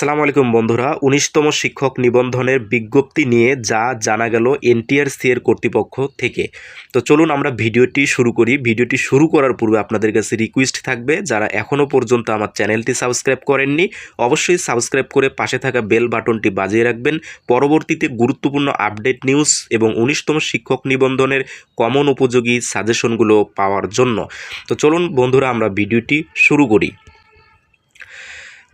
আসসালামু আলাইকুম বন্ধুরা। উনিশতম শিক্ষক নিবন্ধনের বিজ্ঞপ্তি নিয়ে যা জানা গেল এনটিআরসি এর কর্তৃপক্ষ থেকে। তো চলুন আমরা ভিডিওটি শুরু করি। ভিডিওটি শুরু করার পূর্বে আপনাদের কাছে রিকোয়েস্ট থাকবে, যারা এখনও পর্যন্ত আমার চ্যানেলটি সাবস্ক্রাইব করেননি, অবশ্যই সাবস্ক্রাইব করে পাশে থাকা বেল বাটনটি বাজিয়ে রাখবেন। পরবর্তীতে গুরুত্বপূর্ণ আপডেট নিউজ এবং উনিশতম শিক্ষক নিবন্ধনের কমন উপযোগী সাজেশনগুলো পাওয়ার জন্য। তো চলুন বন্ধুরা, আমরা ভিডিওটি শুরু করি।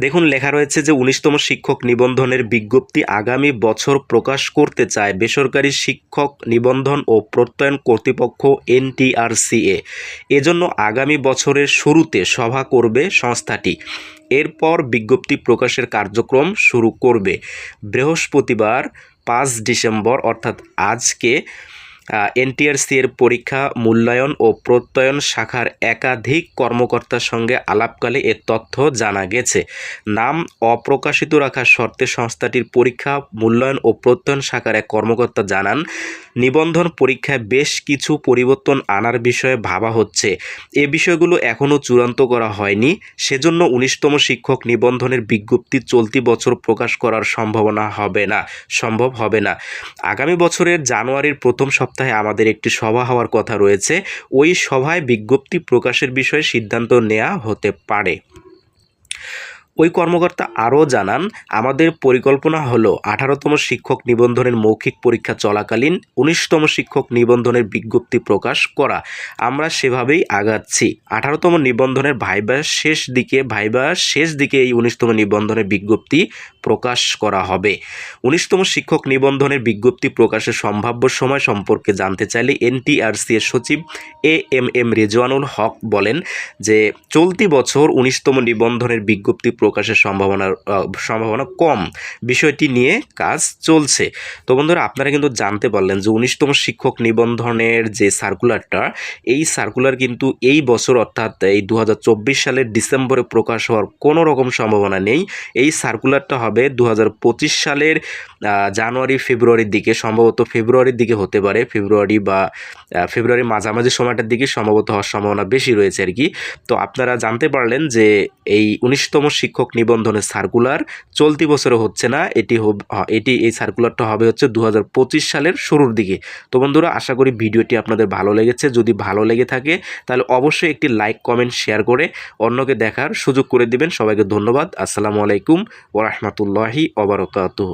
দেখুন, লেখা রয়েছে যে উনিশতম শিক্ষক নিবন্ধনের বিজ্ঞপ্তি আগামী বছর প্রকাশ করতে চায় বেসরকারি শিক্ষক নিবন্ধন ও প্রত্যয়ন কর্তৃপক্ষ এনটিআরসিএ। এজন্য আগামী বছরের শুরুতে সভা করবে সংস্থাটি। এরপর বিজ্ঞপ্তি প্রকাশের কার্যক্রম শুরু করবে। বৃহস্পতিবার পাঁচ ডিসেম্বর, অর্থাৎ আজকে এনটিআরসি এর পরীক্ষা, মূল্যায়ন ও প্রত্যয়ন শাখার একাধিক কর্মকর্তার সঙ্গে আলাপকালে এ তথ্য জানা গেছে। নাম অপ্রকাশিত রাখার শর্তে সংস্থাটির পরীক্ষা, মূল্যায়ন ও প্রত্যয়ন শাখার এক কর্মকর্তা জানান নিবন্ধন পরীক্ষায় বেশ কিছু পরিবর্তন আনার বিষয়ে ভাবা হচ্ছে। এ বিষয়গুলো এখনও চূড়ান্ত করা হয়নি। সেজন্য উনিশতম শিক্ষক নিবন্ধনের বিজ্ঞপ্তি চলতি বছর প্রকাশ করার সম্ভাবনা হবে না, সম্ভব হবে না। আগামী বছরের জানুয়ারির প্রথম সপ্তাহে আমাদের একটি সভা হওয়ার কথা রয়েছে। ওই সভায় বিজ্ঞপ্তি প্রকাশের বিষয়ে সিদ্ধান্ত নেওয়া হতে পারে। ওই কর্মকর্তা আরও জানান, আমাদের পরিকল্পনা হলো আঠারোতম শিক্ষক নিবন্ধনের মৌখিক পরীক্ষা চলাকালীন উনিশতম শিক্ষক নিবন্ধনের বিজ্ঞপ্তি প্রকাশ করা। আমরা সেভাবেই আগাচ্ছি। আঠারোতম নিবন্ধনের ভাইবা শেষ দিকে, ভাইবা শেষ দিকে এই উনিশতম নিবন্ধনের বিজ্ঞপ্তি প্রকাশ করা হবে। উনিশতম শিক্ষক নিবন্ধনের বিজ্ঞপ্তি প্রকাশের সম্ভাব্য সময় সম্পর্কে জানতে চাইলে এনটিআরসি এর সচিব A M M Rezwanul Haque বলেন যে, চলতি বছর উনিশতম নিবন্ধনের বিজ্ঞপ্তি প্রকাশের সম্ভাবনা সম্ভাবনা কম। বিষয়টি নিয়ে কাজ চলছে। তো বন্ধুরা, আপনারা কিন্তু জানতে পারলেন যে উনিশতম শিক্ষক নিবন্ধনের যে সার্কুলারটা এই সার্কুলার কিন্তু এই বছর অর্থাৎ এই দু হাজার চব্বিশ সালের ডিসেম্বরে প্রকাশ হওয়ার কোনো রকম সম্ভাবনা নেই। এই সার্কুলারটা হবে দু হাজার পঁচিশ সালের জানুয়ারি, ফেব্রুয়ারির দিকে। সম্ভবত ফেব্রুয়ারির দিকে হতে পারে। ফেব্রুয়ারি বা ফেব্রুয়ারির মাঝামাঝি সময়টার দিকে সম্ভবত হওয়ার সম্ভাবনা বেশি রয়েছে আর কি তো আপনারা জানতে পারলেন যে এই উনিশতম শিক্ষক নিবন্ধনের সার্কুলার চলতি বছরে হচ্ছে না, এটি এটি এই সার্কুলারটা হবে হচ্ছে দু হাজার পঁচিশ সালের শুরুর দিকে। তো বন্ধুরা, আশা করি ভিডিওটি আপনাদের ভালো লেগেছে। যদি ভালো লেগে থাকে, তাহলে অবশ্যই একটি লাইক কমেন্ট শেয়ার করে অন্যকে দেখার সুযোগ করে দিবেন। সবাইকে ধন্যবাদ। আসসালামু আলাইকুম ওরহমতুল্লাহি ওবরকাতুহ